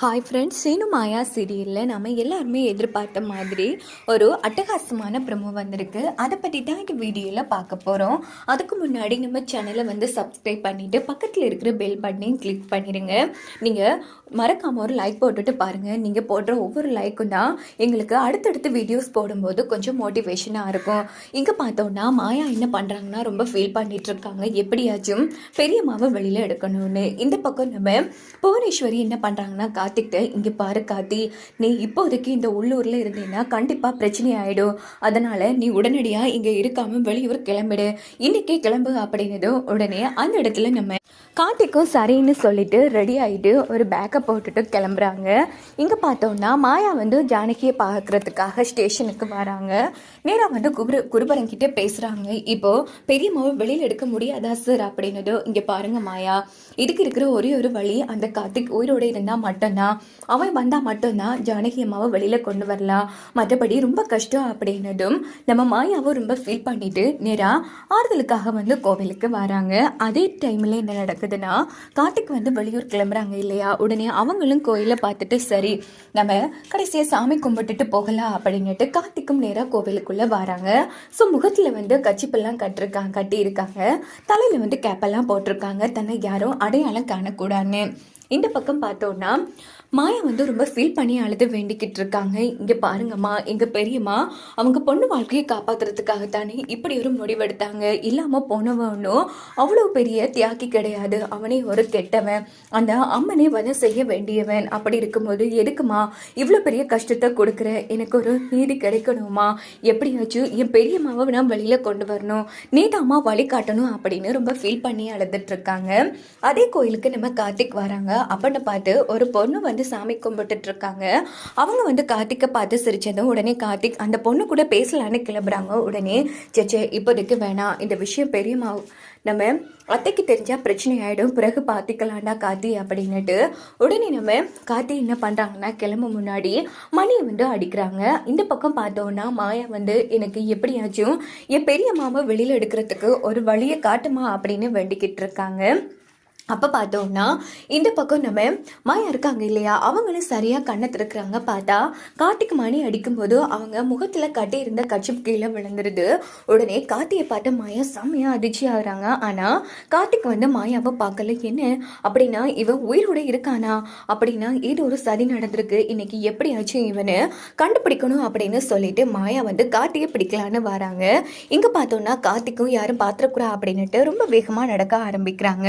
Hi friends Seenu மாயா சீரியலில் நம்ம எல்லாருமே எதிர்பார்த்த மாதிரி ஒரு அட்டகாசமான ப்ரமோ வந்திருக்கு. அதை பற்றி தான் இந்த வீடியோவில் பார்க்க போகிறோம் அதுக்கு முன்னாடி நம்ம சேனலை வந்து சப்ஸ்கிரைப் பண்ணிவிட்டு பக்கத்தில் இருக்கிற பெல் பட்டனையும் கிளிக் பண்ணிடுங்க நீங்கள் மறக்காமல் ஒரு லைக் போட்டுட்டு பாருங்கள் நீங்கள் போடுற ஒவ்வொரு லைக்கும் தான் எங்களுக்கு அடுத்தடுத்து வீடியோஸ் போடும்போது கொஞ்சம் மோட்டிவேஷனாக இருக்கும். இங்கே பார்த்தோன்னா மாயா என்ன பண்ணுறாங்கன்னா ரொம்ப ஃபீல் பண்ணிகிட்ருக்காங்க எப்படியாச்சும் பெரியம்மாவை வெளியில் எடுக்கணும்னு. இந்த பக்கம் நம்ம புவனேஸ்வரி என்ன பண்ணுறாங்கன்னா கார்த்திக்கிட்ட இங்கே பாரு கார்த்தி நீ இப்போதைக்கு இந்த உள்ளூரில் இருந்தீங்கன்னா கண்டிப்பாக பிரச்சனை ஆகிடும் அதனால் நீ உடனடியாக இங்கே இருக்காமல் வெளியூர் கிளம்பிடு. இன்னைக்கே கிளம்பு அப்படின்னதும் உடனே அந்த இடத்துல நம்ம கார்த்திக்கும் சரின்னு சொல்லிட்டு ரெடி ஆகிட்டு ஒரு பேக்கப் போட்டுட்டு கிளம்புறாங்க. இங்கே பார்த்தோன்னா மாயா வந்து ஜானகியை பார்க்குறதுக்காக ஸ்டேஷனுக்கு வராங்க. நேராக வந்து குரு குருபரங்கிட்ட பேசுகிறாங்க இப்போது பெரியம்மாவை வெளியில் எடுக்க முடியாதா சார் அப்படின்னதோ இங்கே பாருங்க மாயா இதுக்கு இருக்கிற ஒரே ஒரு வழி அந்த கார்த்திக் உயிரோடு இருந்தால் மட்டும்தான். அவன் வந்தால் மட்டும்தான் ஜானகி அம்மாவை வெளியில் கொண்டு வரலாம். மற்றபடி ரொம்ப கஷ்டம் அப்படின்னதும் நம்ம மாயாவை ரொம்ப ஃபீல் பண்ணிட்டு நேராக ஆறுதலுக்காக வந்து கோவிலுக்கு வராங்க. அதே டைமில் என்ன நடக்குதுன்னா கார்த்திக் வந்து வெளியூர் கிளம்புறாங்க இல்லையா? உடனே அவங்களும் கோயிலை பார்த்துட்டு சரி நம்ம கடைசியாக சாமி கும்பிட்டுட்டு போகலாம் அப்படின்னுட்டு கார்த்திக்கும் நேராக கோவிலுக்குள்ளே வராங்க. ஸோ முகத்தில் வந்து கச்சிப்பெல்லாம் கட்டிருக்காங்க கட்டியிருக்காங்க. தலையில் வந்து கேப்பெல்லாம் போட்டிருக்காங்க. தன்னை யாரும் அடையாளம் காணக்கூடாதுன்னு. இந்த பக்கம் பார்த்தோன்னா மாயா வந்து ரொம்ப ஃபீல் பண்ணி அழுது வேண்டிக்கிட்டு இருக்காங்க. இங்கே பாருங்கம்மா எங்கள் பெரியம்மா அவங்க பொண்ணு வாழ்க்கையை காப்பாற்றுறதுக்காக தானே இப்படி ஒரு முடிவெடுத்தாங்க. இல்லாமல் போனவனும் அவ்வளோ பெரிய தியாகி கிடையாது. அவனே ஒரு கெட்டவன். அந்த அம்மனே வதை செய்ய வேண்டியவன். அப்படி இருக்கும்போது எதுக்குமா இவ்வளோ பெரிய கஷ்டத்தை கொடுக்குற? எனக்கு ஒரு நீதி கிடைக்கணுமா எப்படியாச்சும் என் பெரியம்மாவை நான் வெளியில் கொண்டு வரணும். நீதாம்மா வழி காட்டணும் அப்படின்னு ரொம்ப ஃபீல் பண்ணி அழுதுட்டு இருக்காங்க. அதே கோயிலுக்கு நம்ம கார்த்திக் வராங்க. அப்படின்னு பார்த்து ஒரு பொண்ணு வந்து சாமி கும்பிட்டுட்டு இருக்காங்க அவங்க வந்து கார்த்திக்கை பார்த்து சிரிச்சதும் உடனே கார்த்திக் அந்த பொண்ணு கூட பேசலான்னு கிளம்புறாங்க உடனே. சேச்சே இப்போதைக்கு வேணாம். இந்த விஷயம் பெரியமா நம்ம அத்தைக்கு தெரிஞ்சால் பிரச்சனை ஆகிடும் பிறகு பார்த்துக்கலாண்டா கார்த்தி அப்படின்னுட்டு உடனே நம்ம கார்த்தி என்ன பண்ணுறாங்கன்னா கிளம்ப முன்னாடி மணியை வந்து அடிக்கிறாங்க. இந்த பக்கம் பார்த்தோன்னா மாயா வந்து எனக்கு எப்படியாச்சும் என் பெரிய மாமா வெளியில் எடுக்கிறதுக்கு ஒரு வழியை காட்டுமா அப்படின்னு வேண்டிக்கிட்டு இருக்காங்க. அப்போ பார்த்தோம்னா இந்த பக்கம் நம்ம மாயா இருக்காங்க இல்லையா? அவங்களும் சரியாக கண்ணை திறக்கிறாங்க. பார்த்தா காட்டுக்கு மணி அடிக்கும்போது அவங்க முகத்தில் கட்டியிருந்த கச்சிப் கீழே விழுந்துருது. உடனே கார்த்தியை பார்த்து மாயா செம்மையாக அதிர்ச்சி ஆகுறாங்க. ஆனால் கார்த்திக் வந்து மாயாவை பார்க்கல. என்ன? அப்படின்னா இவன் உயிரோட இருக்கானா? அப்படின்னா ஏதோ ஒரு சதி நடந்திருக்கு. இன்னைக்கு எப்படியாச்சும் இவனு கண்டுபிடிக்கணும் அப்படின்னு சொல்லிட்டு மாயா வந்து கார்த்தியை பிடிக்கலான்னு வராங்க. இங்கே பார்த்தோம்னா கார்த்திக்கும் யாரும் பார்த்துடக்கூடா அப்படின்னுட்டு ரொம்ப வேகமாக நடக்க ஆரம்பிக்கிறாங்க.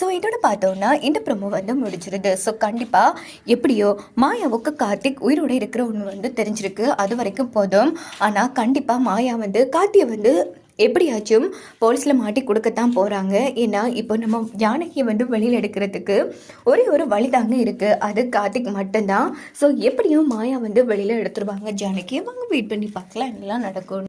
ஸோ இதோட பார்த்தோம்னா இந்த ப்ரொமோ வந்து முடிச்சிருது ஸோ கண்டிப்பாக எப்படியோ மாயாவுக்கு கார்த்திக் உயிரோட இருக்கிற ஒன்று வந்து தெரிஞ்சிருக்கு. அது வரைக்கும் போதும். ஆனால் கண்டிப்பாக மாயா வந்து கார்த்தியை வந்து எப்படியாச்சும் போலீஸில் மாட்டி கொடுக்கத்தான் போகிறாங்க ஏன்னா இப்போ நம்ம ஜானகியை வந்து வெளியில் எடுக்கிறதுக்கு ஒரே ஒரு வழி தாங்க இருக்குது அது கார்த்திக் மட்டும்தான். ஸோ எப்படியும் மாயா வந்து வெளியில் எடுத்துருவாங்க ஜானகியை? வாங்க வெயிட் பண்ணி பார்க்கலாம். என்னெல்லாம் நடக்கும்